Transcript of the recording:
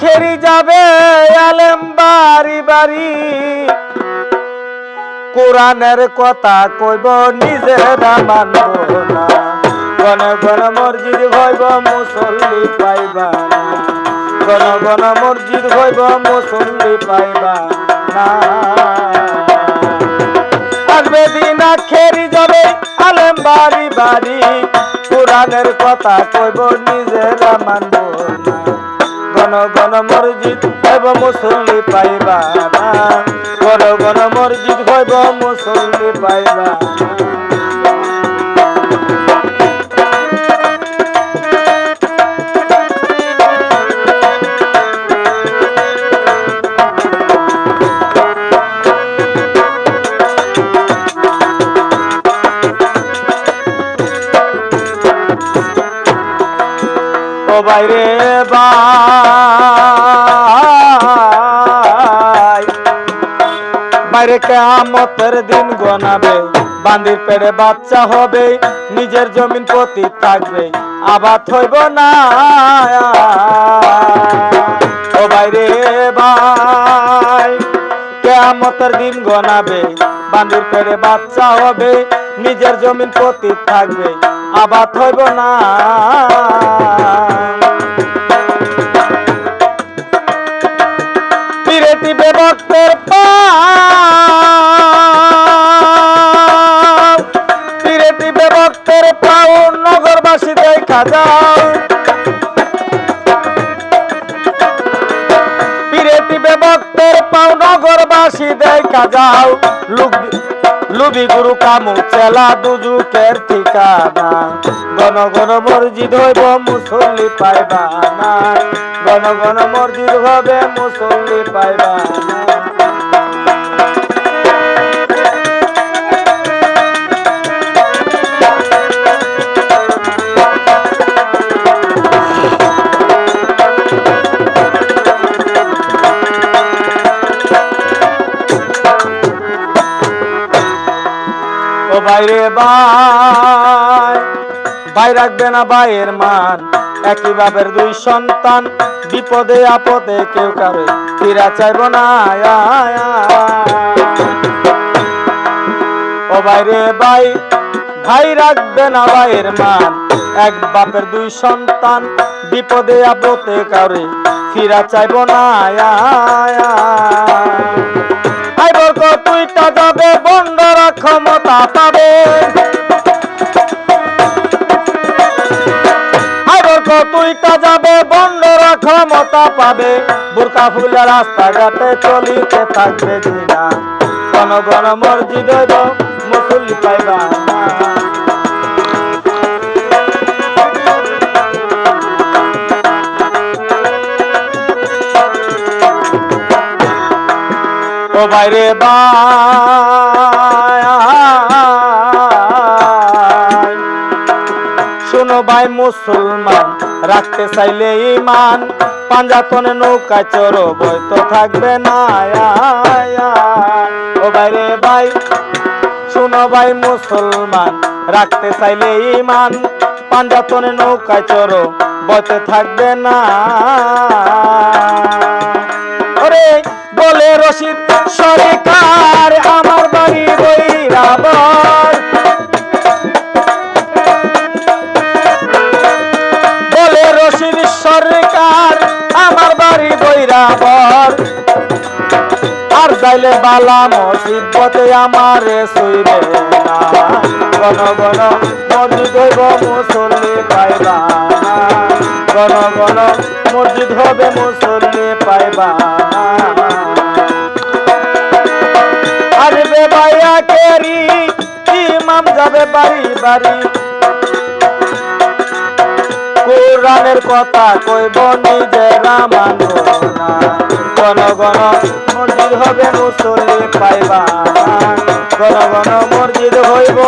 খেরি যাবে আলেম বাড়ি বাড়ি। কোরআনের কথা কইব, নিজেরা মানব না। গণ গণ মসজিদ হইব, মুসল্লি পাইবা গণ গণ মসজিদ হইব, মুসল্লি পাইবা না। আসবে দিন খেরি যাবে আলেম বাড়ি বাড়ি। কোরআনের কথা কইব, নিজেরা মানব না। গণ গণ মসজিদ হইব মুসল্লি পাইবা গণ গণ মসজিদ হইব মুসল্লি পাইবা বাইরে বাই বাইরে কেমতের দিন গনাবে। বান্দির পেড়ে বাচ্চা হবে, নিজের জমিন প্রতি থাকবে। আবাদ হইব না। ও বাইরে ভাই কেমতের দিন গনাবে। বান্দির পেড়ে বাচ্চা হবে, নিজের জমিন প্রতি থাকবে। আবাদ হইব না। বেবক্তের পাও নগরবাসী দেখা যাও পিরেটি বেবক্তের পাও নগরবাসী দেখা যাও লুবি গুরু কামু চেলা দুজুকের ঠিকানা। গণ গণ মসজিদ হইব মুসল্লি পাইবা না গণ গণ মসজিদ হবে মুসল্লি পাইবা না বাইরে ভাই ভাই রাখবে না ভাইয়ের মান। একই বাপের দুই সন্তান। বিপদে আপদে কেউ কারে ফিরা চাইব না। ও বাইরে ভাই ভাই রাখবে না ভাইয়ের মান। এক বাপের দুই সন্তান। বিপদে আপদে কারে ফিরা চাইব না। আয়, আয়, আয়। আই ক্ষমতা পাবে। আই বলক তুইটা যাবে বন্ধরা ক্ষমতা পাবে। বুরকা ফুলে রাস্তাঘাটে চলিতে থাকবে দিনা। গণ গণ মসজিদ মুসল্লি পাইবা ও বাইরে বাই ভাই মুসলমান, রাখতে চাইলে ইমান পাঞ্জাতনে নৌকা চড়ো বই তো থাকবে না। ও বাইরে ভাই, শোনো ভাই মুসলমান, রাখতে চাইলে ইমান পাঞ্জাতনে নৌকা চড়ো বইতে থাকবে না বলে রশিদ, সরকার আমার বাড়ি বৈরাবর আর যাইলে বালা মসিবতে আমারে শুইবে না। গণ গণ মসজিদ হইব মুসল্লি পাইবা গণ গণ মসজিদ হবে মুসল্লি পাইবা আসবে ভাইয়া কেরি, ইমাম যাবে বাড়ি বাড়ি। কোরআনের কথা কইব নিজেরা না। গণ গণ মসজিদ হবে মুসল্লি পাইবা গণ গণ মসজিদ হইব